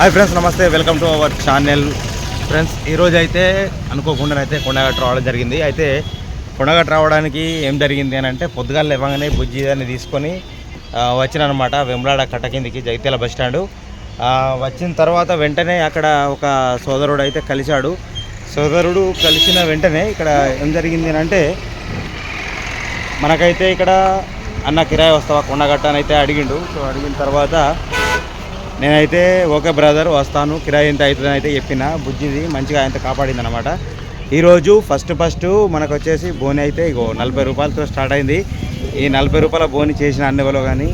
Hi friends నమస్తే. Welcome to our channel friends ఈరోజు అయితే అనుకోకుండా అయితే కొండగట్టు రావడం జరిగింది. అయితే కొండగట్టు రావడానికి ఏం జరిగింది అని అంటే పొద్దుగాల లేవగానే బుజ్జి అని తీసుకొని వచ్చినమాట వెమ్లాడ కట్ట కిందికి జగిత్యాల బస్ వచ్చిన తర్వాత వెంటనే అక్కడ ఒక సోదరుడు అయితే కలిశాడు. సోదరుడు కలిసిన వెంటనే ఇక్కడ ఏం జరిగింది అని అంటే మనకైతే ఇక్కడ అన్న కిరాయి వస్తావా కొండగట్ట అని అయితే అడిగిండు. సో అడిగిన తర్వాత నేనైతే ఓకే బ్రదర్ వస్తాను కిరాయి ఎంత అవుతుందని అయితే చెప్పిన బుజ్జిది మంచిగా ఆయన కాపాడింది అనమాట ఈరోజు ఫస్ట్ ఫస్ట్ మనకు వచ్చేసి బోని అయితే ఇగో నలభై రూపాయలతో స్టార్ట్ అయింది. ఈ నలభై రూపాయల బోని చేసిన అన్నవలో కానీ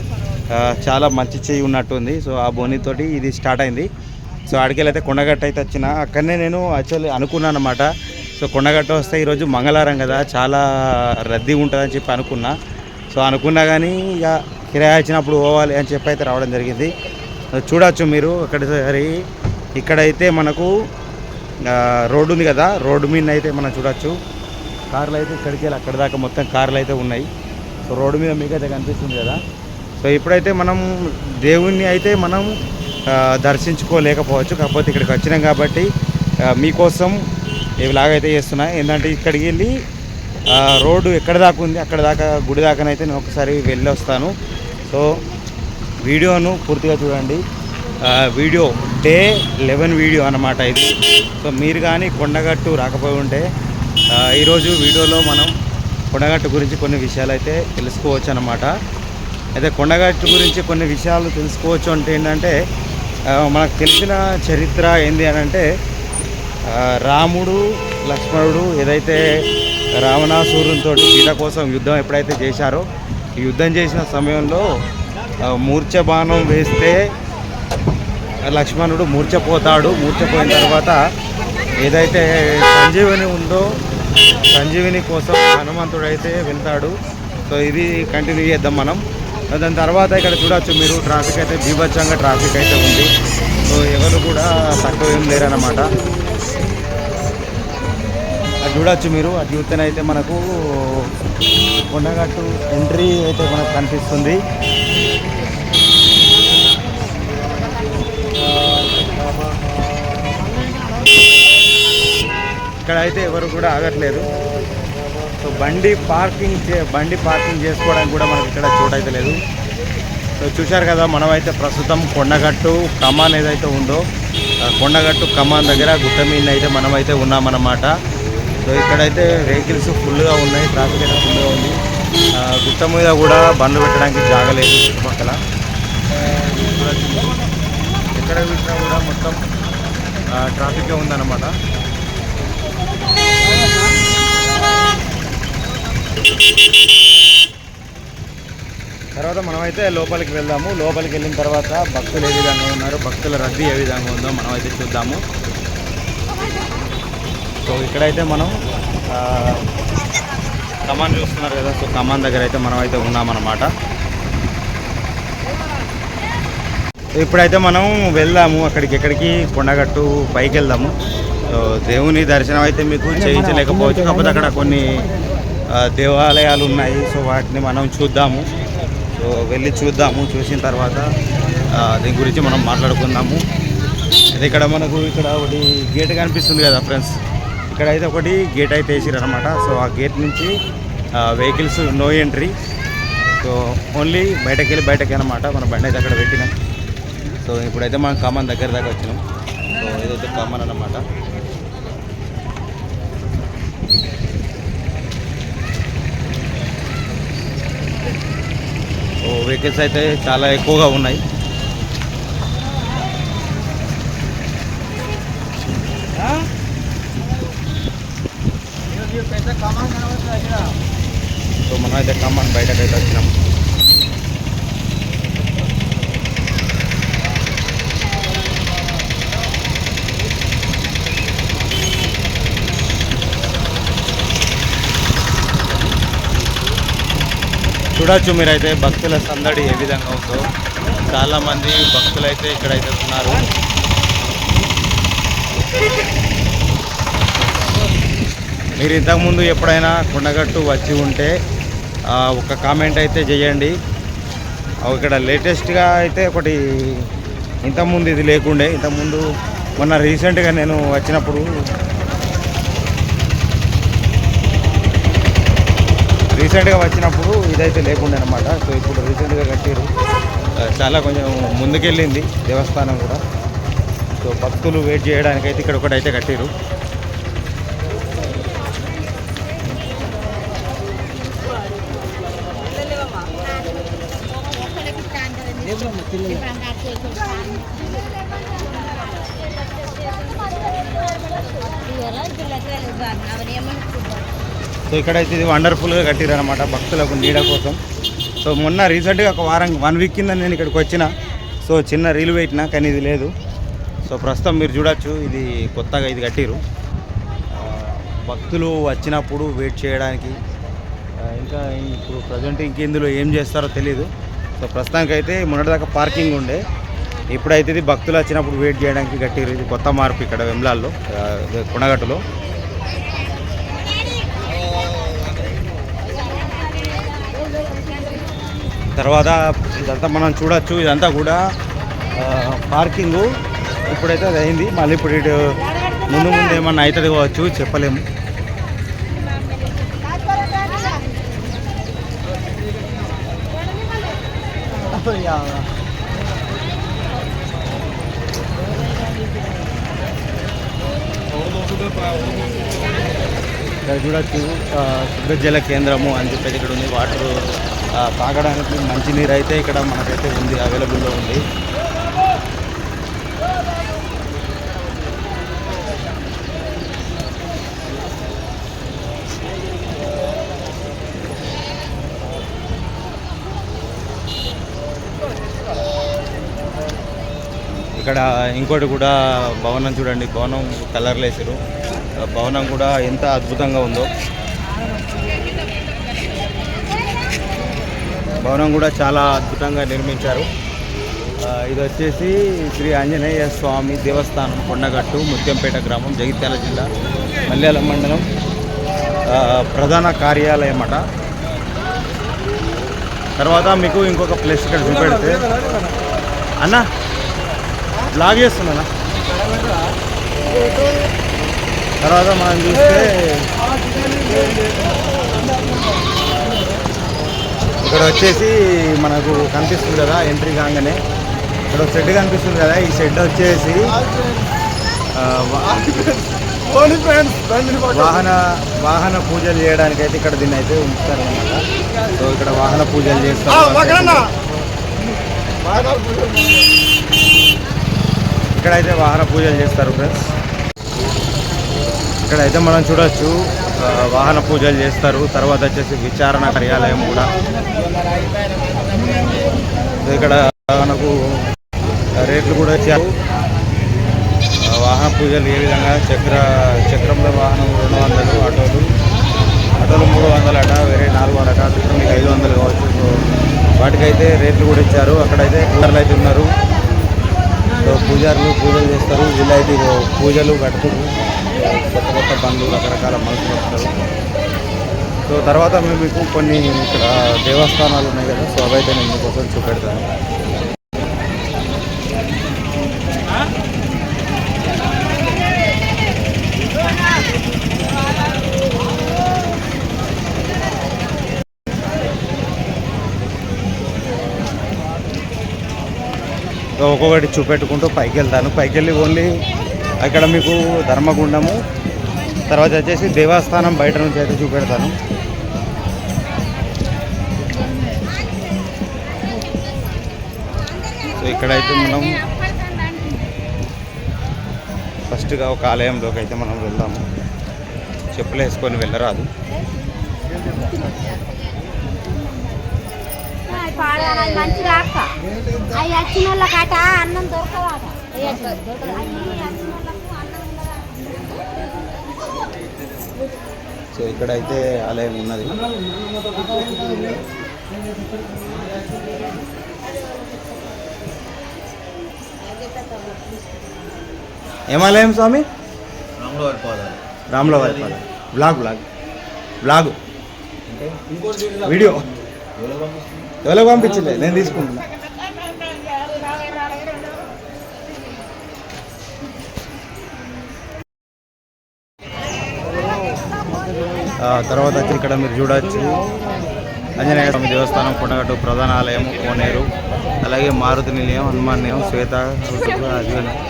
చాలా మంచి చెయ్యి ఉన్నట్టుంది. సో ఆ బోనితోటి ఇది స్టార్ట్ అయింది. సో అడికెళ్ళి అయితే కొండగట్ట అయితే వచ్చిన అక్కడనే నేను యాక్చువల్లీ అనుకున్నాను అనమాట సో కొండగట్ట వస్తే ఈరోజు మంగళవారం కదా చాలా రద్దీ ఉంటుందని చెప్పి అనుకున్నా. సో అనుకున్నా కానీ ఇక కిరాయి వచ్చినప్పుడు పోవాలి అని చెప్పి అయితే రావడం జరిగింది. చూడవచ్చు మీరు. అక్కడ ఇక్కడైతే మనకు రోడ్డు ఉంది కదా రోడ్డు మీద అయితే మనం చూడవచ్చు కార్లు అయితే ఇక్కడికి వెళ్ళి అక్కడ దాకా మొత్తం కార్లు అయితే ఉన్నాయి. సో రోడ్డు మీద మీకైతే కనిపిస్తుంది కదా. సో ఇప్పుడైతే మనం దేవుణ్ణి అయితే మనం దర్శించుకోలేకపోవచ్చు. కాకపోతే ఇక్కడికి వచ్చినాం కాబట్టి మీకోసం ఇలాగైతే చేస్తున్నా. ఏంటంటే ఇక్కడికి వెళ్ళి రోడ్డు ఎక్కడ దాకా ఉంది అక్కడ దాకా గుడి దాకానైతే నేను ఒకసారి వెళ్ళి వస్తాను సో వీడియోను పూర్తిగా చూడండి. వీడియో డే లెవెన్ వీడియో అన్నమాట ఇది. సో మీరు కానీ కొండగట్టు రాకపోయి ఉంటే ఈరోజు వీడియోలో మనం కొండగట్టు గురించి కొన్ని విషయాలు అయితే తెలుసుకోవచ్చు అనమాట అయితే కొండగట్టు గురించి కొన్ని విషయాలు తెలుసుకోవచ్చు అంటే ఏంటంటే మనకు తెలిసిన చరిత్ర ఏంది అని అంటే రాముడు లక్ష్మణుడు ఏదైతే రావణాసురునితో సీత కోసం యుద్ధం ఎప్పుడైతే చేశారో యుద్ధం చేసిన సమయంలో మూర్ఛ బాణం వేస్తే లక్ష్మణుడు మూర్ఛపోతాడు. మూర్ఛపోయిన తర్వాత ఏదైతే సంజీవిని ఉందో సంజీవిని కోసం హనుమంతుడు అయితే వెళ్తాడు. సో ఇది కంటిన్యూ చేద్దాం మనం. దాని తర్వాత ఇక్కడ చూడొచ్చు మీరు ట్రాఫిక్ అయితే బీభత్సంగా ట్రాఫిక్ అయితే ఉంది. సో ఎవరు కూడా తక్కువ ఏం లేరన్నమాట. అది చూడవచ్చు మీరు అది చూస్తేనైతే మనకు కొండగట్టు ఎంట్రీ అయితే మనకు కనిపిస్తుంది. ఇక్కడ అయితే ఎవరు కూడా ఆగట్లేదు. సో బండి పార్కింగ్ చే బండి పార్కింగ్ చేసుకోవడానికి కూడా మనకి ఇక్కడ చోటైతే లేదు. సో చూశారు కదా మనమైతే ప్రస్తుతం కొండగట్టు కమాన్ ఏదైతే ఉందో కొండగట్టు కమాన్ దగ్గర గుట్ట మీద అయితే మనమైతే ఉన్నామన్నమాట. సో ఇక్కడైతే వెహికల్స్ ఫుల్గా ఉన్నాయి ట్రాఫిక్ అయితే ఫుల్గా ఉంది. ఆ, గుట్ట మీద కూడా బండ్లు పెట్టడానికి జాగలేదు చుట్టుపక్కల. ఎక్కడ చూసినా కూడా మొత్తం ట్రాఫిక్ ఉందన్నమాట. తర్వాత మనమైతే లోపలికి వెళ్దాము. లోపలికి వెళ్ళిన తర్వాత భక్తులు ఏ విధంగా ఉన్నారు భక్తుల రద్దీ ఏ విధంగా ఉందో మనమైతే చూద్దాము. సో ఇక్కడైతే మనం కమాన్ చూస్తున్నారు కదా సో కమాన్ దగ్గర అయితే మనం అయితే ఉన్నామన్నమాట. ఇప్పుడైతే మనం వెళ్దాము అక్కడికి ఎక్కడికి కొండగట్టు పైకి వెళ్దాము సో దేవుని దర్శనం అయితే మీకు చేయించలేకపోవచ్చు. కాకపోతే అక్కడ కొన్ని దేవాలయాలు ఉన్నాయి. సో వాటిని మనం చూద్దాము. సో వెళ్ళి చూద్దాము. చూసిన తర్వాత దీని గురించి మనం మాట్లాడుకుందాము. ఇక్కడ మనకు ఇక్కడ ఒకటి గేట్ కనిపిస్తుంది కదా ఫ్రెండ్స్ ఇక్కడ అయితే ఒకటి గేట్ అయితే వేసిరు అనమాట సో ఆ గేట్ నుంచి vehicles no entry so only బయటకు వెళ్ళి బయటకి అనమాట మన బండి అయితే అక్కడ పెట్టినాం. సో ఇప్పుడైతే మనం కామన్ దగ్గర దాకా వచ్చినాం. సో ఇదైతే కామన్ అన్నమాట. వెహికల్స్ అయితే చాలా ఎక్కువగా ఉన్నాయి. సో మనం అయితే కమాన్ బయటకు అయితే వచ్చినాం. చూడొచ్చు మీరైతే భక్తుల సందడి ఏ విధంగా ఉందో. చాలామంది భక్తులు అయితే ఇక్కడైతే ఉన్నారు. మీరు ఇంతకుముందు ఎప్పుడైనా కొండగట్టు వచ్చి ఉంటే ఒక కామెంట్ అయితే చేయండి. ఇక్కడ లేటెస్ట్గా అయితే ఒకటి ఇంతకుముందు ఇది లేకుండే ఇంతకుముందు మొన్న రీసెంట్గా నేను వచ్చినప్పుడు రీసెంట్గా వచ్చినప్పుడు ఇదైతే లేకుండే అనమాట సో ఇప్పుడు రీసెంట్గా కట్టారు. చాలా కొంచెం ముందుకెళ్ళింది దేవస్థానం కూడా. సో భక్తులు వెయిట్ చేయడానికి అయితే ఇక్కడ ఒకటి అయితే కట్టారు సో ఇక్కడైతే ఇది వండర్ఫుల్గా కట్టిరు అనమాట భక్తులకు నీడ కోసం. సో మొన్న రీసెంట్గా ఒక వారం వన్ వీక్ కింద నేను ఇక్కడికి వచ్చిన. సో చిన్న రీల్ పెట్టిన కానీ ఇది లేదు. సో ప్రస్తుతం మీరు చూడొచ్చు ఇది కొత్తగా ఇది కట్టిరు. భక్తులు వచ్చినప్పుడు వెయిట్ చేయడానికి ఇంకా ఇప్పుడు ప్రజెంట్ ఇంక ఇందులో ఏం చేస్తారో తెలియదు సో ప్రస్తుతానికైతే మొన్నటిదాకా పార్కింగ్ ఉండే. ఇప్పుడైతే ఇది భక్తులు వచ్చినప్పుడు వెయిట్ చేయడానికి కట్టిరు. ఇది కొత్త మార్పు ఇక్కడ వెమ్లాల్లో కొండగట్టులో తర్వాత ఇదంతా మనం చూడొచ్చు ఇదంతా కూడా పార్కింగు. ఇప్పుడైతే అది అయింది. మళ్ళీ ఇప్పుడు ఇటు ముందు ముందు ఏమన్నా అవుతుంది కావచ్చు చెప్పలేము. ఇక్కడ చూడొచ్చు శుద్ధజల జల కేంద్రము అని చెప్పేసి ఇక్కడ ఉంది వాటర్ తాగడానికి మంచినీరు అయితే ఇక్కడ మనకైతే ఉంది అవైలబుల్లో ఉంది. ఇక్కడ ఇంకోటి కూడా భవనం చూడండి భవనం కలర్లు వేసారు భవనం కూడా ఎంత అద్భుతంగా ఉందో. భవనం కూడా చాలా అద్భుతంగా నిర్మించారు. ఇది వచ్చేసి శ్రీ ఆంజనేయ స్వామి దేవస్థానం కొండగట్టు ముత్యంపేట గ్రామం జగిత్యాల జిల్లా మల్యాల మండలం ప్రధాన కార్యాలయం అట. తర్వాత మీకు ఇంకొక ప్లేస్ ఇక్కడ చూపెడితే. అన్న బ్లాగ్ చేస్తున్నా తర్వాత మనం చూస్తే ఇక్కడ వచ్చేసి మనకు కనిపిస్తుంది కదా ఎంట్రీ కాగానే. ఇక్కడ ఒక షెడ్ కనిపిస్తుంది కదా ఈ షెడ్ వచ్చేసి వాహన వాహన పూజలు చేయడానికి అయితే ఇక్కడ దీన్ని అయితే ఉంచుతారు అనమాట సో ఇక్కడ వాహన పూజలు చేస్తారు. ఇక్కడైతే వాహన పూజలు చేస్తారు ఫ్రెండ్స్. ఇక్కడైతే మనం చూడొచ్చు వాహన పూజలు చేస్తారు. తర్వాత వచ్చేసి విచారణ కార్యాలయం కూడా. ఇక్కడ మనకు రేట్లు కూడా ఇచ్చారు వాహన పూజలు ఏ విధంగా? చక్ర చక్రంలో వాహనం రెండు వందలు ఆటోలు. ఆటోలు మూడు వందలు అట వేరే నాలుగు వందలు అట చక్రం మీకు ఐదు వందలు కావచ్చు. సో వాటికైతే రేట్లు కూడా ఇచ్చారు. అక్కడైతే పూజలు అయితే ఉన్నారు. సో పూజారులు పూజలు చేస్తారు. వీళ్ళైతే పూజలు కట్టుకుంటారు కొత్త కొత్త బంధువులు రకరకాల మనుషులు వస్తారు. సో తర్వాత మేము మీకు కొన్ని ఇక్కడ దేవస్థానాలు ఉన్నాయి కదా సో అవైతే నేను మీకోసం చూపెడతాను. ఒక్కొక్కటి చూపెట్టుకుంటూ పైకి వెళ్తాను పైకి వెళ్ళి ఓన్లీ అక్కడ మీకు ధర్మగుండము తర్వాత వచ్చేసి దేవస్థానం బయట నుంచి అయితే చూపెడతాను. సో ఇక్కడైతే మనం ఫస్ట్గా ఒక ఆలయంలోకి అయితే మనం వెళ్దాము. చెప్పులు వేసుకొని వెళ్ళరాదు. అన్నం దొరకవాట అవి వచ్చిన వాళ్ళకు అన్నం ఉండదు సో ఇక్కడైతే ఆలయం ఉన్నది. ఏం ఆలయం స్వామి? రాముల వారి పాద బ్లాగ్ బ్లాగ్. బ్లాగ్. వీడియో. ఎవరో పంపించలే? నేను తీసుకుంటున్నా. తర్వాత వచ్చి ఇక్కడ మీరు చూడొచ్చు. ఆంజనేయ స్వామి దేవస్థానం కొండగట్టు ప్రధాన ఆలయం కోనేరు. అలాగే మారుతి నిలయం హనుమాన్ నిలయం శ్వేత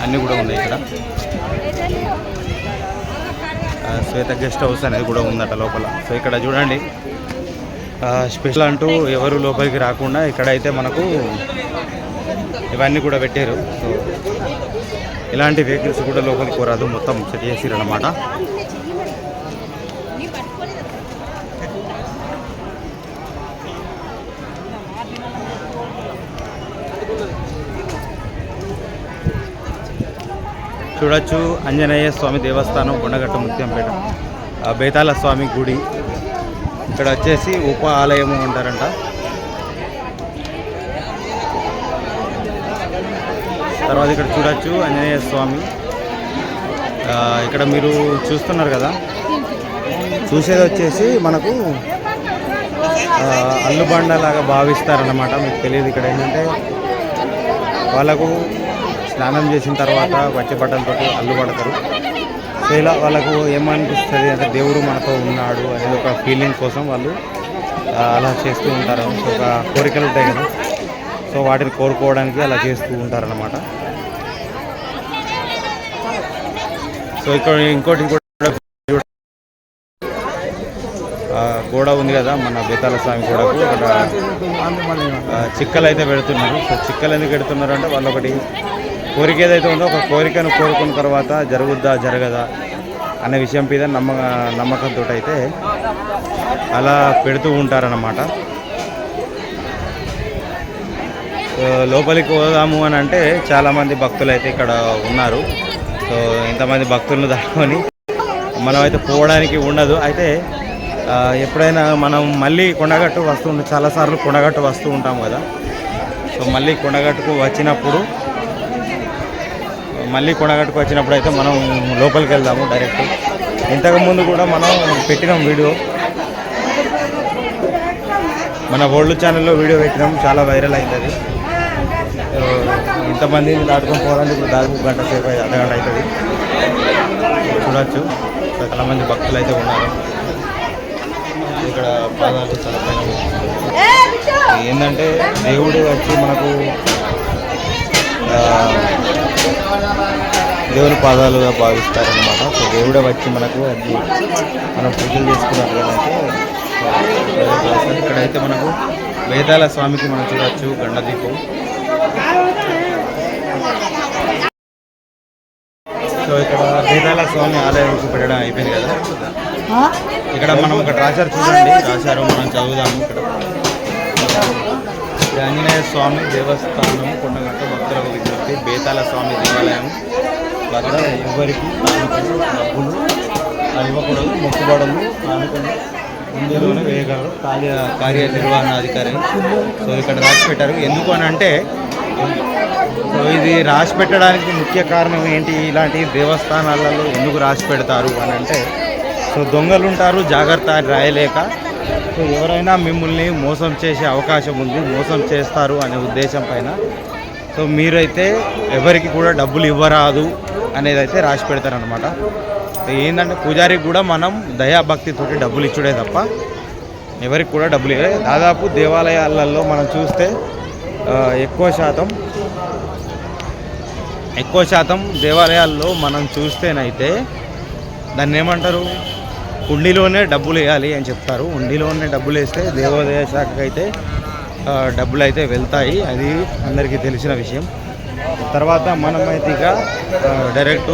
అన్నీ కూడా ఉన్నాయి ఇక్కడ. శ్వేత గెస్ట్ హౌస్ అనేది కూడా ఉందట లోపల. సో ఇక్కడ చూడండి. స్పెషల్ అంటూ ఎవరు లోపలికి రాకుండా ఇక్కడైతే మనకు ఇవన్నీ కూడా పెట్టారు. సో ఇలాంటి వెహికల్స్ కూడా లోపలికి పోరాదు. మొత్తం సెట్ చేసిరు చూడొచ్చు. ఆంజనేయ స్వామి దేవస్థానం కొండగట్ట ముత్యంపేట. బేతాల స్వామి గుడి. ఇక్కడ వచ్చేసి ఉప ఆలయము అంటారంట. తర్వాత ఇక్కడ చూడొచ్చు ఆంజనేయ స్వామి. ఇక్కడ మీరు చూస్తున్నారు కదా? చూసేది వచ్చేసి మనకు అల్లుబండలాగా అల్లుబండ లాగా భావిస్తారన్నమాట. మీకు తెలియదు ఇక్కడ ఏంటంటే వాళ్ళకు స్నానం చేసిన తర్వాత వచ్చే బట్టలతో అల్లుబడతారు. సో ఇలా వాళ్ళకు ఏమనిపిస్తుంది అంటే దేవుడు మనతో ఉన్నాడు అనేది ఒక ఫీలింగ్ కోసం వాళ్ళు అలా చేస్తూ ఉంటారు. ఒక కోరికలు ఉంటాయి కదా. సో వాటిని కోరుకోవడానికి అలా చేస్తూ ఉంటారనమాట సో ఇక్కడ ఇంకోటి ఇంకోటి గోడ ఉంది కదా మన బేతాల స్వామి గోడకు. అక్కడ చిక్కలు అయితే పెడుతున్నారు. సో చిక్కలు ఎందుకు పెడుతున్నారు అంటే వాళ్ళు ఒకటి కోరిక ఏదైతే ఉందో ఒక కోరికను కోరుకున్న తర్వాత జరుగుద్దా జరగదా అనే విషయం మీద నమ్మ నమ్మకంతో అయితే అలా పెడుతూ ఉంటారన్నమాట. సో లోపలికి పోదాము అని అంటే చాలామంది భక్తులు అయితే ఇక్కడ ఉన్నారు. సో ఇంతమంది భక్తులను దాటుకొని మనం అయితే పోవడానికి ఉండదు. అయితే ఎప్పుడైనా మనం మళ్ళీ కొండగట్టు వస్తూ ఉంటాం చాలాసార్లు కొండగట్టు వస్తూ ఉంటాం కదా. సో మళ్ళీ కొండగట్టుకు వచ్చినప్పుడు మళ్ళీ కొనగట్టుకు వచ్చినప్పుడు అయితే మనం లోపలికి వెళ్దాము డైరెక్ట్. ఇంతకు ముందు కూడా మనం పెట్టినాం వీడియో. మన ఓల్డ్ ఛానల్లో వీడియో పెట్టినాం చాలా వైరల్ అయింది అది ఇంతమంది దాటుకొని పోవాలంటే ఇప్పుడు దాదాపు గంట సేపు అయి- అర్ధగంట అవుతుంది చూడవచ్చు చాలామంది చాలా మంది భక్తులు అయితే ఉన్నారు. ఇక్కడ పాదాలు చాలా ఏంటంటే దేవుడు వచ్చి మనకు దేవుని పాదాలుగా భావిస్తారనమాట సో దేవుడే వచ్చి మనకు అది మనం పూజలు చేసుకున్నట్టు అంటే ఇక్కడైతే మనకు వేదాల స్వామికి మనం చూడొచ్చు గండ దీపం సో ఇక్కడ వేదాల స్వామి ఆలయం పెట్టడం అయిపోయింది కదా. ఇక్కడ మనం ఒకటి రాశారు చూడండి. రాశారు మనం చదువుదాము. ఇక్కడ శ్రీ ఆంజనేయ స్వామి దేవస్థానం కొండగట్ట భక్తులకు విజ్ఞప్తి. బేతాల స్వామి దేవాలయం. వద్ద ఎవరికి కానుకలు డబ్బులు ఇవ్వకూడదు మొక్కుబడులు కానుకలు ముందులోనే వేయగలరు. కార్య కార్యనిర్వహణాధికారి సో ఇక్కడ రాసి పెట్టారు. ఎందుకు అని అంటే సో ఇది రాసి పెట్టడానికి ముఖ్య కారణం ఏంటి? ఇలాంటి దేవస్థానాలలో ఎందుకు రాసి పెడతారు అని అంటే సో దొంగలు ఉంటారు జాగ్రత్త రాయలేక సో ఎవరైనా మిమ్మల్ని మోసం చేసే అవకాశం ఉంది మోసం చేస్తారు అనే ఉద్దేశం పైన. సో మీరైతే ఎవరికి కూడా డబ్బులు ఇవ్వరాదు అనేది అయితే రాసి పెడతారనమాట ఏంటంటే పూజారికి కూడా మనం దయాభక్తితోటి డబ్బులు ఇచ్చుడే తప్ప ఎవరికి కూడా డబ్బులు ఇవ్వలేదు దాదాపు దేవాలయాలలో మనం చూస్తే ఎక్కువ శాతం ఎక్కువ శాతం దేవాలయాల్లో మనం చూస్తేనైతే దాన్ని ఏమంటారు? హుండీలోనే డబ్బులు వేయాలి అని చెప్తారు. హుండీలోనే డబ్బులు వేస్తే దేవోదయ శాఖకి అయితే డబ్బులు అయితే వెళ్తాయి. అది అందరికీ తెలిసిన విషయం. తర్వాత మనమైతే ఇక డైరెక్ట్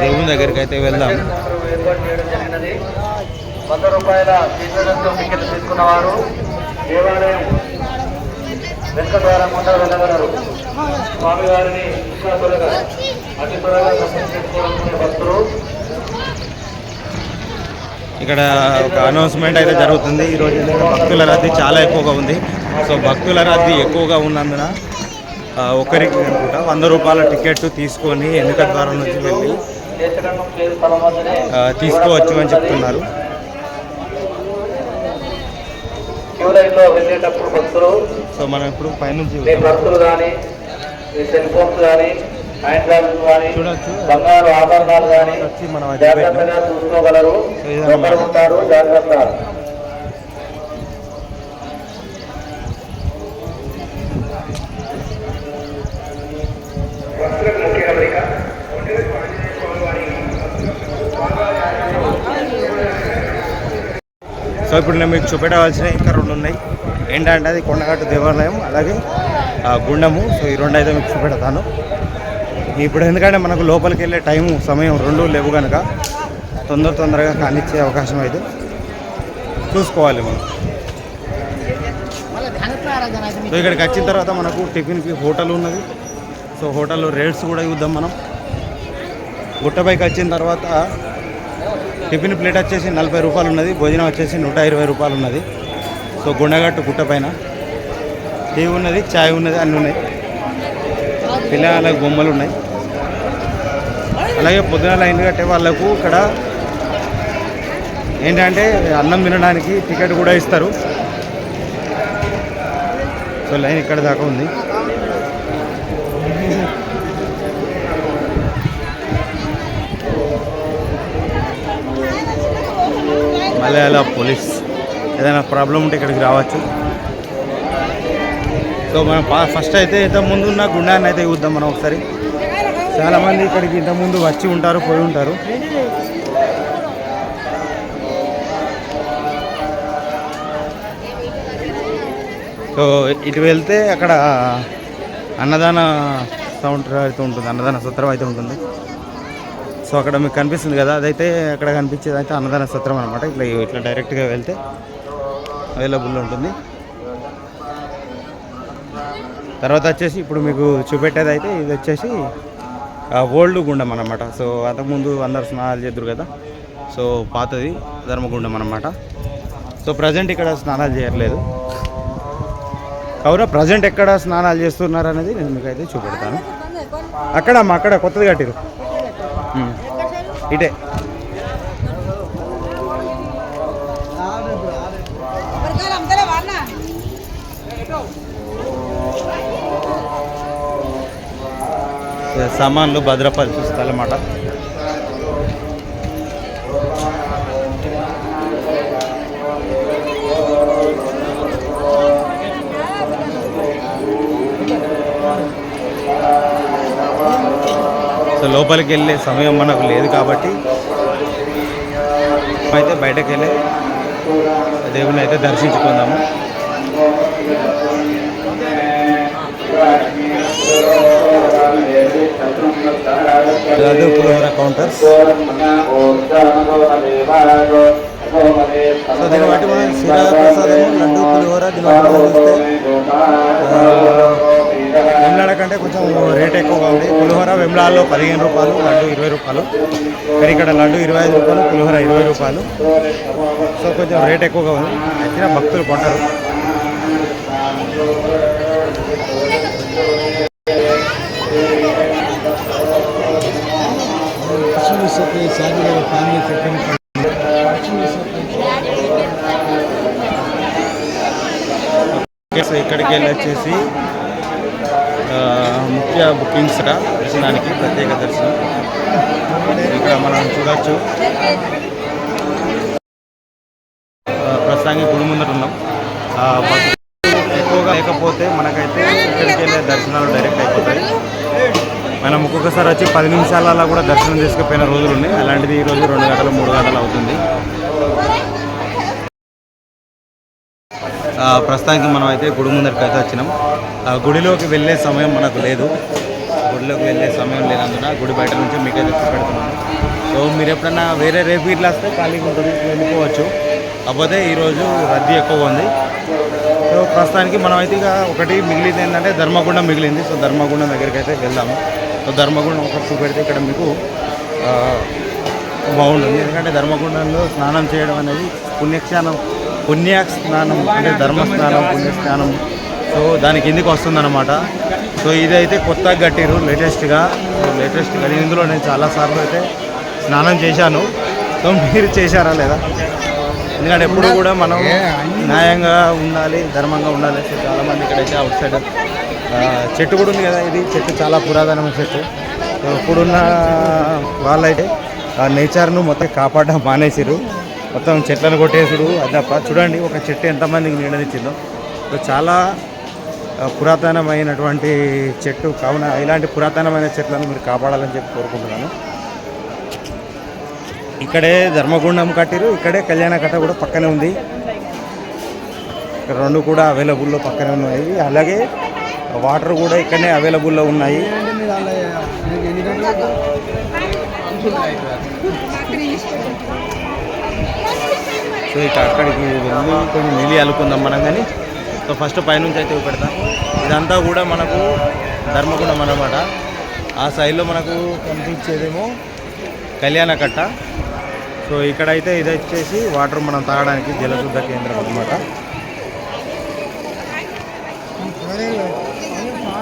దేవుని దగ్గరికి అయితే వెళ్దాం. వంద రూపాయల సీజన్తో టికెట్ తీసుకున్న దేవాలయం వెనుక ద్వారా ముందర వెళ్ళగలరు స్వామివారిని అతి త్వరగా దర్శనం చేసుకోవాలనుకునే భక్తులు. ఇక్కడ ఒక అనౌన్స్మెంట్ అయితే జరుగుతుంది. ఈరోజు భక్తుల రద్దీ చాలా ఎక్కువగా ఉంది. సో భక్తుల రద్దీ ఎక్కువగా ఉన్నందున ఆ, ఒక్కరికి అనుకుంటా వంద రూపాయల టికెట్ తీసుకొని ఎన్నిక ద్వారం నుంచి వెళ్ళి తీసుకోవచ్చు అని చెప్తున్నారు. భక్తులు సో మనం ఇప్పుడు పైనుంచి పర్సులు కానీ సెల్ ఫోన్స్ కానీ హ్యాండ్ బ్యాగ్స్ కానీ చూడొచ్చు. బంగారు ఆభరణాలు కానీ జాగ్రత్తగా చూసుకోగలరు. ఒకరు ఉంటారు జాగ్రత్త సో ఇప్పుడు నేను మీకు చూపెట్టవలసిన ఇంకా రెండు ఉన్నాయి. ఏంటంటే అది కొండగట్టు దేవాలయం అలాగే గుండము. సో ఈ రెండు అయితే మీకు చూపెడతాను. ఇప్పుడు ఎందుకంటే మనకు లోపలికి వెళ్ళే టైము సమయం రెండు లేవు కనుక తొందర తొందరగా కానిచ్చే అవకాశం అయితే చూసుకోవాలి మనం. సో ఇక్కడికి వచ్చిన తర్వాత మనకు టిఫిన్కి హోటల్ ఉన్నది. సో హోటల్లో రేట్స్ కూడా చూద్దాం మనం. గుట్టపైకి వచ్చిన తర్వాత టిఫిన్ ప్లేట్ వచ్చేసి నలభై రూపాయలు ఉన్నది. భోజనం వచ్చేసి నూట ఇరవై రూపాయలు ఉన్నది. సో గుండగట్టు గుట్ట పైన టీ ఉన్నది చాయ్ ఉన్నది అన్నీ ఉన్నాయి. పిల్లల బొమ్మలు ఉన్నాయి. అలాగే పొద్దున లైన్ కట్టే వాళ్ళకు ఇక్కడ ఏంటంటే అన్నం తినడానికి టికెట్ కూడా ఇస్తారు. సో లైన్ ఇక్కడ దాకా ఉంది. మలయాళ పోలీస్ ఏదైనా ప్రాబ్లం ఉంటే ఇక్కడికి రావచ్చు. సో మనం ఫస్ట్ అయితే ఇంత ముందు ఉన్న గుండాన్ని అయితే చూద్దాం మనం ఒకసారి. చాలామంది ఇక్కడికి ఇంతకుముందు ముందు వచ్చి ఉంటారు పోయి ఉంటారు. సో ఇటు వెళ్తే అక్కడ అన్నదాన సౌంటర్ అయితే ఉంటుంది అన్నదాన సత్రం అయితే ఉంటుంది. సో అక్కడ మీకు కనిపిస్తుంది కదా అదైతే అక్కడ కనిపించేది అయితే అన్నదాన సత్రం అనమాట ఇట్లా ఇట్లా డైరెక్ట్గా వెళ్తే అవైలబుల్ ఉంటుంది. తర్వాత వచ్చేసి ఇప్పుడు మీకు చూపెట్టేది అయితే ఇది వచ్చేసి ఓల్డ్ గుండం అనమాట సో అంతకుముందు అందరు స్నానాలు చేద్దరు కదా. సో పాతది ధర్మగుండం అనమాట సో ప్రజెంట్ ఇక్కడ స్నానాలు చేయట్లేదు. కావున ప్రజెంట్ ఎక్కడ స్నానాలు చేస్తున్నారు అనేది నేను మీకు అయితే చూపెడతాను. అక్కడ అమ్మ అక్కడ కొత్తది కట్టిరు ఇటే. సామాన్లు భద్రపరిచే స్థలం అన్నమాట. సో లోపలికి వెళ్ళే సమయం మనకు లేదు కాబట్టి అయితే బయటకు వెళ్ళి దేవుని అయితే దర్శించుకుందాము. లడ్డు పులిహోర కౌంటర్స్ సో దీన్ని బట్టి మనం శిరా ప్రసాదము లడ్డు పులిహోర దీని చూస్తే వెమ్లాడ కంటే కొంచెం రేట్ ఎక్కువగా ఉంది. పులిహోర వెమ్లాడలో పదిహేను రూపాయలు లడ్డు ఇరవై రూపాయలు. కానీ ఇక్కడ లడ్డు ఇరవై ఐదు రూపాయలు పులిహోర ఇరవై రూపాయలు. సో కొంచెం రేట్ ఎక్కువగా ఉంది. వచ్చిన భక్తులు కొంటారు. సో ఇక్కడికి వెళ్ళి వచ్చేసి ముఖ్య బుకింగ్స్ దర్శనానికి ప్రత్యేక దర్శనం. ఇక్కడ మనం చూడొచ్చు. ప్రస్తుతానికి గుడి ముందర ఉన్నాం. ఆ, ఎక్కువగా లేకపోతే మనకైతే ఇక్కడికి వెళ్ళే దర్శనాలు డైరెక్ట్ అయిపోతాయి. మనం ఒక్కొక్కసారి వచ్చి పది నిమిషాలలో కూడా దర్శనం చేసుకుపోయిన రోజులు ఉన్నాయి. అలాంటిది ఈ రోజు రెండు గంటలు మూడు గంటలు అవుతుంది. ప్రస్తుతానికి మనం అయితే గుడి ముందరికి అయితే వచ్చినాం. ఆ, గుడిలోకి వెళ్ళే సమయం మనకు లేదు. గుడిలోకి వెళ్ళే సమయం లేనందున గుడి బయట నుంచి మీకైతే పెడుతున్నాం. సో మీరు ఎప్పుడన్నా వేరే రేపు ఇట్లా వస్తే ఖాళీగా ఉంటుంది వెళ్ళిపోవచ్చు. కాకపోతే ఈరోజు రద్దీ ఎక్కువ ఉంది. సో ప్రస్తుతానికి మనం అయితే ఇక ఒకటి మిగిలింది ఏంటంటే ధర్మగుండం మిగిలింది. సో ధర్మగుండం దగ్గరికి అయితే వెళ్దాము. సో ధర్మగుండం ఒకటి చూపెడితే ఇక్కడ మీకు బాగుంటుంది. ఎందుకంటే ధర్మగుండంలో స్నానం చేయడం అనేది పుణ్యక్షానం. పుణ్య స్నానం అంటే ధర్మ స్నానం పుణ్య స్నానం సో దాని కిందికి వస్తుందన్నమాట? సో ఇదైతే కొత్తగా కట్టిరు లేటెస్ట్గా. లేటెస్ట్గా ఇందులో నేను చాలాసార్లు అయితే స్నానం చేశాను. సో మీరు చేశారా లేదా? ఎందుకంటే ఎప్పుడు కూడా మనం న్యాయంగా ఉండాలి ధర్మంగా ఉండాలి సో చాలామంది ఇక్కడైతే అవుట్ సైడ్ చెట్టు కూడా ఉంది కదా ఇది. చెట్టు చాలా పురాతనమైన చెట్టు. సో ఇప్పుడున్న వాళ్ళైతే ఆ నేచర్ను మొత్తం కాపాడడం మానేసిరు మొత్తం చెట్లను కొట్టేసుడు. అది చూడండి ఒక చెట్టు ఎంతమందికి నీడనిచ్చిందో సో చాలా పురాతనమైనటువంటి చెట్టు. కావున ఇలాంటి పురాతనమైన చెట్లను మీరు కాపాడాలని చెప్పి కోరుకుంటున్నాను. ఇక్కడే ధర్మగుండం కట్టిరు. ఇక్కడే కళ్యాణ కట్ట కూడా పక్కనే ఉంది. ఇక్కడ రెండు కూడా అవైలబుల్లో పక్కనే ఉన్నాయి. అలాగే వాటర్ కూడా ఇక్కడనే అవైలబుల్లో ఉన్నాయి. సో ఇక అక్కడికి వెళ్ళి కొన్ని నీళ్ళు అలుకుందాం మనం కానీ. సో ఫస్ట్ పైనుంచి అయితే పెడతాం. ఇదంతా కూడా మనకు ధర్మగుండం అన్నమాట. ఆ సైడ్లో మనకు కనిపించేదేమో కళ్యాణ కట్ట సో ఇక్కడైతే ఇది వచ్చేసి వాటర్ మనం తాగడానికి జలశుద్ధ కేంద్రం అన్నమాట.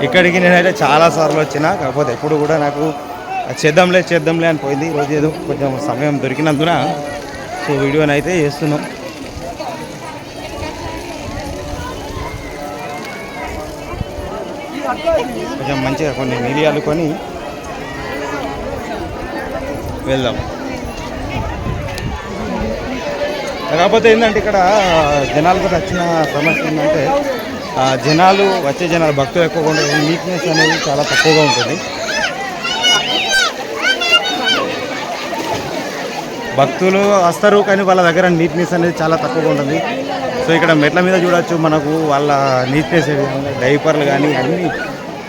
ఇక్కడికి నేనైతే చాలా సార్లు వచ్చిన కాకపోతే ఎప్పుడు కూడా నాకు చేద్దాంలే చేద్దాంలే అని పోయింది. ఈరోజు ఏదో కొంచెం సమయం దొరికినందున సో వీడియోని అయితే చేస్తున్నాం. కొంచెం మంచిగా కొన్ని మిరియాలు కొని వెళ్దాం. కాకపోతే ఏంటంటే ఇక్కడ జనాలకు వచ్చిన సమస్య ఏంటంటే జనాలు వచ్చే జనాలు భక్తులు ఎక్కువగా ఉండదు నీట్నెస్ అనేది చాలా తక్కువగా ఉంటుంది. భక్తులు వస్తారు కానీ వాళ్ళ దగ్గర నీట్నెస్ అనేది చాలా తక్కువగా ఉంటుంది. సో ఇక్కడ మెట్ల మీద చూడొచ్చు మనకు వాళ్ళ నీట్నెస్ డైపర్లు కానీ అన్ని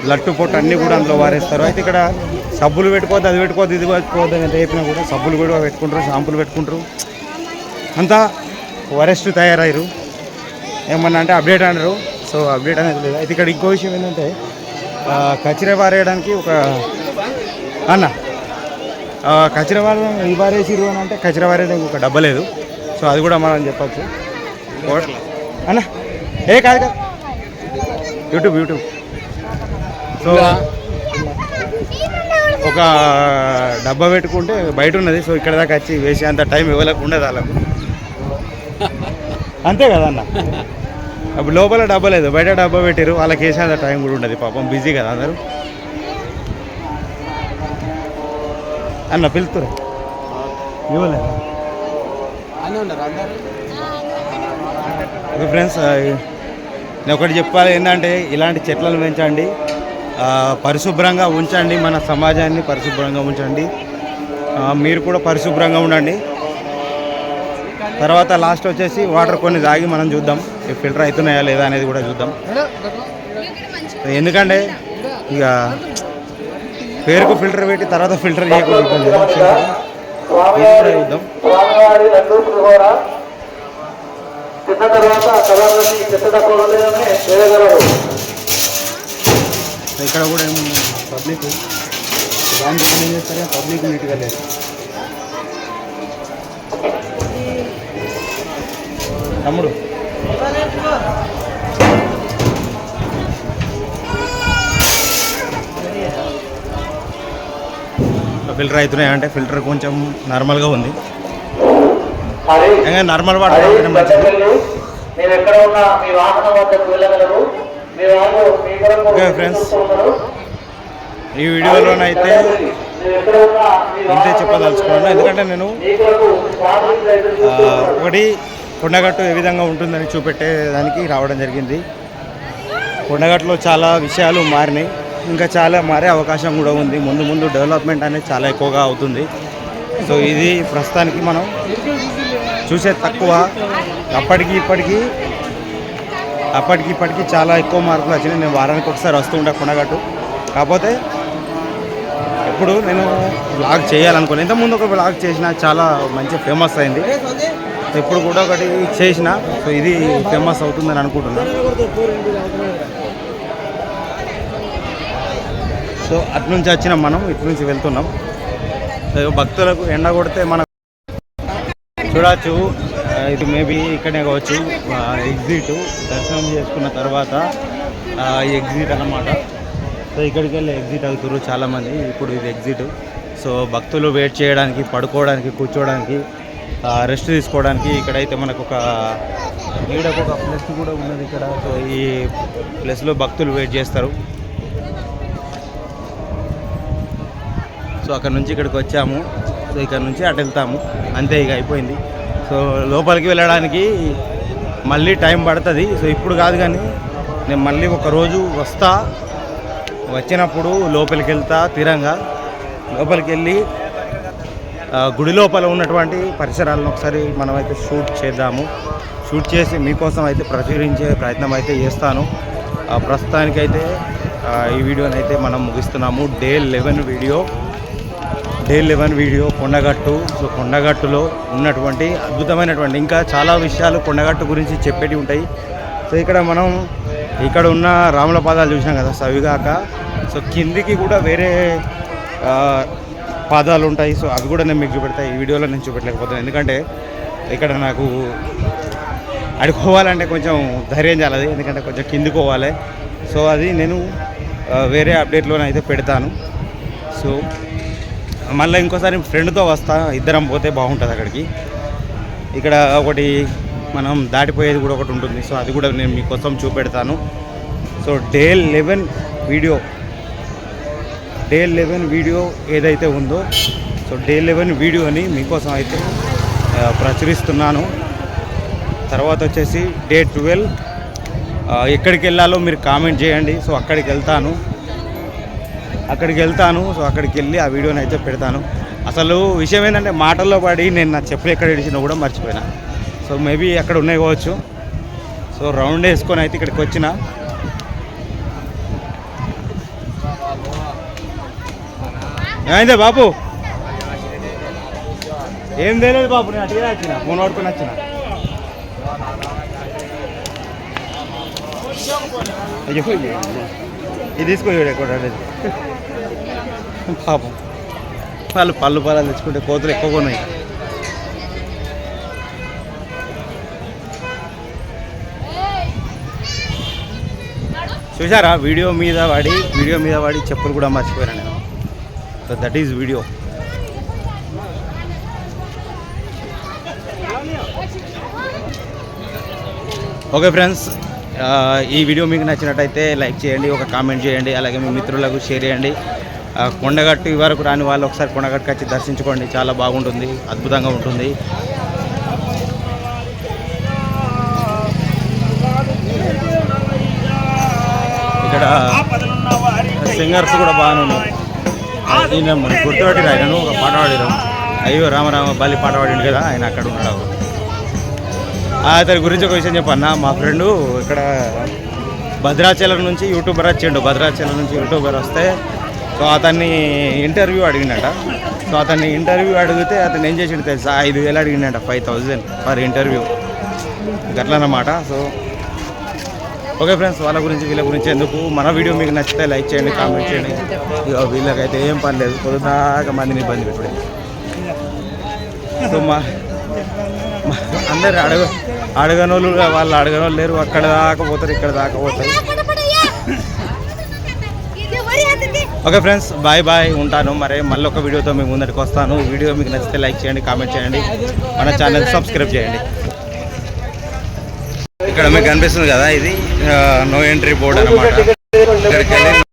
లట్టు పొట్టు అన్నీ కూడా అందులో వారేస్తారు. అయితే ఇక్కడ సబ్బులు పెట్టుకోవద్దు అది పెట్టుకోవద్దు ఇది పెట్టుకోవద్దు అని చెప్పినా కూడా సబ్బులు కూడా పెట్టుకుంటారు షాంపులు పెట్టుకుంటారు. అంతా వరెస్ట్ తయారయ్యారు. ఏమన్నా అంటే అప్డేట్ అన్నారు. సో అప్డేట్ అనేది లేదు. అయితే ఇక్కడ ఇంకో విషయం ఏంటంటే ఆ, పారేయడానికి ఒక అన్న. ఆ, కచిర వారు ఈ పారేసిరు అని అంటే కచిర పారేయడానికి ఒక డబ్బా లేదు. సో అది కూడా మనం చెప్పచ్చు. అన్న ఏ కాదు కాదు. యూట్యూబ్ యూట్యూబ్ సో ఒక డబ్బా పెట్టుకుంటే బయట ఉన్నది. సో ఇక్కడ దాకా వచ్చి వేసే అంత టైం ఇవ్వలేక ఉండదు వాళ్ళకు. అంతే కదా అన్న? అప్పుడు లోపల డబ్బా లేదు. బయట డబ్బా పెట్టారు వాళ్ళకి వేసేంత టైం కూడా ఉండదు. పాపం బిజీ కదా అందరూ. అన్న పిలుతురు ఇవ్వలేదు ఓకే ఫ్రెండ్స్ నేను ఒకటి చెప్పాలి ఏంటంటే ఇలాంటి చెట్లను పెంచండి పరిశుభ్రంగా ఉంచండి మన సమాజాన్ని పరిశుభ్రంగా ఉంచండి. మీరు కూడా పరిశుభ్రంగా ఉండండి. తర్వాత లాస్ట్ వచ్చేసి వాటర్ కొన్ని తాగి మనం చూద్దాం ఈ ఫిల్టర్ అవుతున్నాయా లేదా అనేది కూడా చూద్దాం. ఎందుకంటే ఇక పేరుకు ఫిల్టర్ పెట్టి తర్వాత ఫిల్టర్ చేయకుండా ఉంటాం కదా. ఇది కూడా చూద్దాం. స్వామివారి లడ్డు పులిహోర తిన్న తర్వాత కలర్లన్నీ చెత్త తక్కువ లేదని వేయగలరు ఇక్కడ కూడా ఏం పబ్లిక్ దానికి ఏం చేస్తారే పబ్లిక్ నీట్గా లేదు. తమ్ముడు. ఫిల్టర్ అవుతున్నాయి. అంటే ఫిల్టర్ కొంచెం నార్మల్గా ఉంది. నార్మల్ వాటర్ మంచిది. friends. చూస్తున్నారు. ఈ వీడియోలోనైతే ఇంతే చెప్పదలుచుకున్నాను ఎందుకంటే నేను. ఒకటి కొండగట్టు ఏ విధంగా ఉంటుందని చూపెట్టే దానికి రావడం జరిగింది. కొండగట్టులో చాలా విషయాలు మారినాయి. ఇంకా చాలా మారే అవకాశం కూడా ఉంది. ముందు ముందు డెవలప్మెంట్ అనేది చాలా ఎక్కువగా అవుతుంది. సో ఇది ప్రస్తుతానికి మనం చూసే తక్కువ. అప్పటికి ఇప్పటికీ అప్పటికి ఇప్పటికీ చాలా ఎక్కువ మార్పులు వచ్చినాయి. నేను వారానికి ఒకసారి వస్తూ ఉంటా కొనగట్టు. కాకపోతే ఇప్పుడు నేను బ్లాగ్ చేయాలనుకున్నాను ఇంతకుముందు ఒక బ్లాగ్ చేసిన చాలా మంచి ఫేమస్ అయింది. ఇప్పుడు కూడా ఒకటి చేసిన సో ఇది ఫేమస్ అవుతుందని అనుకుంటున్నాను సో అటు నుంచి వచ్చిన మనం ఇటు నుంచి వెళ్తున్నాం. భక్తులకు ఎండ కొడితే మనం చూడవచ్చు ఇది మేబీ ఇక్కడే కావచ్చు. ఎగ్జిట్. దర్శనం చేసుకున్న తర్వాత ఎగ్జిట్ అన్నమాట. సో ఇక్కడికి వెళ్ళి ఎగ్జిట్ అవుతారు చాలామంది. ఇప్పుడు ఇది ఎగ్జిట్. సో భక్తులు వెయిట్ చేయడానికి పడుకోవడానికి కూర్చోవడానికి రెస్ట్ తీసుకోవడానికి ఇక్కడైతే మనకు ఒక నీడకు ఒక ప్లేస్ కూడా ఉన్నది ఇక్కడ. సో ఈ ప్లేస్లో భక్తులు వెయిట్ చేస్తారు. సో అక్కడ నుంచి ఇక్కడికి వచ్చాము. సో ఇక్కడ నుంచి అటు వెళ్తాము. అంతే ఇక అయిపోయింది. సో లోపలికి వెళ్ళడానికి మళ్ళీ టైం పడుతుంది. సో ఇప్పుడు కాదు కానీ నేను మళ్ళీ ఒకరోజు వస్తా వచ్చినప్పుడు లోపలికి వెళ్తా తీరంగా. లోపలికి వెళ్ళి గుడి లోపల ఉన్నటువంటి పరిసరాలను ఒకసారి మనమైతే షూట్ చేద్దాము. షూట్ చేసి మీకోసం అయితే ప్రచురించే ప్రయత్నం అయితే చేస్తాను. ప్రస్తుతానికైతే ఈ వీడియోని అయితే మనం ముగిస్తున్నాము. Day eleven video. Day eleven video Kondagattu. So కొండగట్టులో ఉన్నటువంటి అద్భుతమైనటువంటి ఇంకా చాలా విషయాలు కొండగట్టు గురించి చెప్పేటి ఉంటాయి. సో ఇక్కడ మనం ఇక్కడ ఉన్న రాముల పాదాలు చూసినాం కదా సవిగాక. సో కిందికి కూడా వేరే పాదాలు ఉంటాయి. సో అవి కూడా నేను మీకు చూపెడతాయి ఈ వీడియోలో నేను చూపెట్టలేకపోతాను ఎందుకంటే ఇక్కడ నాకు అడుకోవాలంటే కొంచెం ధైర్యం చాలది ఎందుకంటే కొంచెం కిందికి పోవాలి. సో అది నేను వేరే అప్డేట్లోనైతే పెడతాను. సో మళ్ళీ ఇంకోసారి ఫ్రెండ్తో వస్తా ఇద్దరం పోతే బాగుంటుంది అక్కడికి. ఇక్కడ ఒకటి మనం దాటిపోయేది కూడా ఒకటి ఉంటుంది. సో అది కూడా నేను మీకోసం చూపెడతాను. So day eleven video. Day eleven video ఏదైతే ఉందో సో డే లెవెన్ వీడియోని మీకోసం అయితే ప్రచురిస్తున్నాను. తర్వాత వచ్చేసి డే ట్వెల్వ్ ఎక్కడికి వెళ్ళాలో మీరు కామెంట్ చేయండి. సో అక్కడికి వెళ్తాను. అక్కడికి వెళ్తాను. సో అక్కడికి వెళ్ళి ఆ వీడియోని అయితే పెడతాను. అసలు విషయం ఏంటంటే మాటల్లో పడి నేను నా చెప్పులు ఎక్కడ ఇడిచినా కూడా మర్చిపోయినా. సో మేబీ అక్కడ ఉన్నాయి కావచ్చు. సో రౌండ్ వేసుకొని అయితే ఇక్కడికి వచ్చిన. ఏమైందే బాబు ఏం తెలియదు బాబు నేను అటుగా వచ్చిన. ఫోన్ పడుకొని వచ్చిన. అయ్యో ఇది తీసుకొని ఎక్కడ పాపం. వాళ్ళు పళ్ళు పొలాలు తెచ్చుకుంటే కోతులు ఎక్కువగా ఉన్నాయి చూసారా వీడియో మీద వాడి వీడియో మీద వాడి చెప్పులు కూడా మర్చిపోయాను నేను. So that is video okay friends ఈ వీడియో మీకు నచ్చినట్టయితే లైక్ చేయండి ఒక కామెంట్ చేయండి అలాగే మీ మిత్రులకు షేర్ చేయండి. కొండగట్టు వరకు రాని వాళ్ళు ఒకసారి కొండగట్టుకు వచ్చి దర్శించుకోండి చాలా బాగుంటుంది అద్భుతంగా ఉంటుంది. ఇక్కడ సింగర్స్ కూడా బాగానే ఉన్నారు. ఈయన మన ఆయనను ఒక పాట పాడిరు. అయ్యో రామరామ బాలి పాట పాడిండు కదా ఆయన అక్కడ ఉన్నాడు. అతని గురించి ఒక విషయం చెప్పన్న. మా ఫ్రెండు ఇక్కడ భద్రాచలం నుంచి యూట్యూబర్ వచ్చిండు. భద్రాచలం నుంచి యూట్యూబర్ వస్తే సో అతన్ని ఇంటర్వ్యూ అడిగినట సో అతన్ని ఇంటర్వ్యూ అడిగితే అతను ఏం చేసిండు తెలుసా? ఐదు వేలు అడిగినట ఫైవ్ థౌజండ్ ఫర్ ఇంటర్వ్యూ. అట్లన్నమాట సో ఓకే ఫ్రెండ్స్ వాళ్ళ గురించి వీళ్ళ గురించి ఎందుకు? మన వీడియో మీకు నచ్చితే లైక్ చేయండి కామెంట్ చేయండి. ఇక వీళ్ళకైతే ఏం పని లేదు. పొద్దుదాకా మందిని ఇబ్బంది పెట్టుడే సో మా మా- అందరు అడగ అడగనోళ్ళు వాళ్ళు అడగనోళ్ళు లేరు. అక్కడ దాకా పోతారు ఇక్కడ దాకా పోతారు. ఓకే ఫ్రెండ్స్ బాయ్ బాయ్ ఉంటాను. మరి మళ్ళీ ఒక వీడియోతో మేము ముందరికి వస్తాను. వీడియో మీకు నచ్చితే లైక్ చేయండి కామెంట్ చేయండి. మన ఛానల్ సబ్స్క్రైబ్ చేయండి. ఇక్కడ మీకు కనిపిస్తుంది కదా ఇది నో ఎంట్రీ బోర్డ్ అనమాట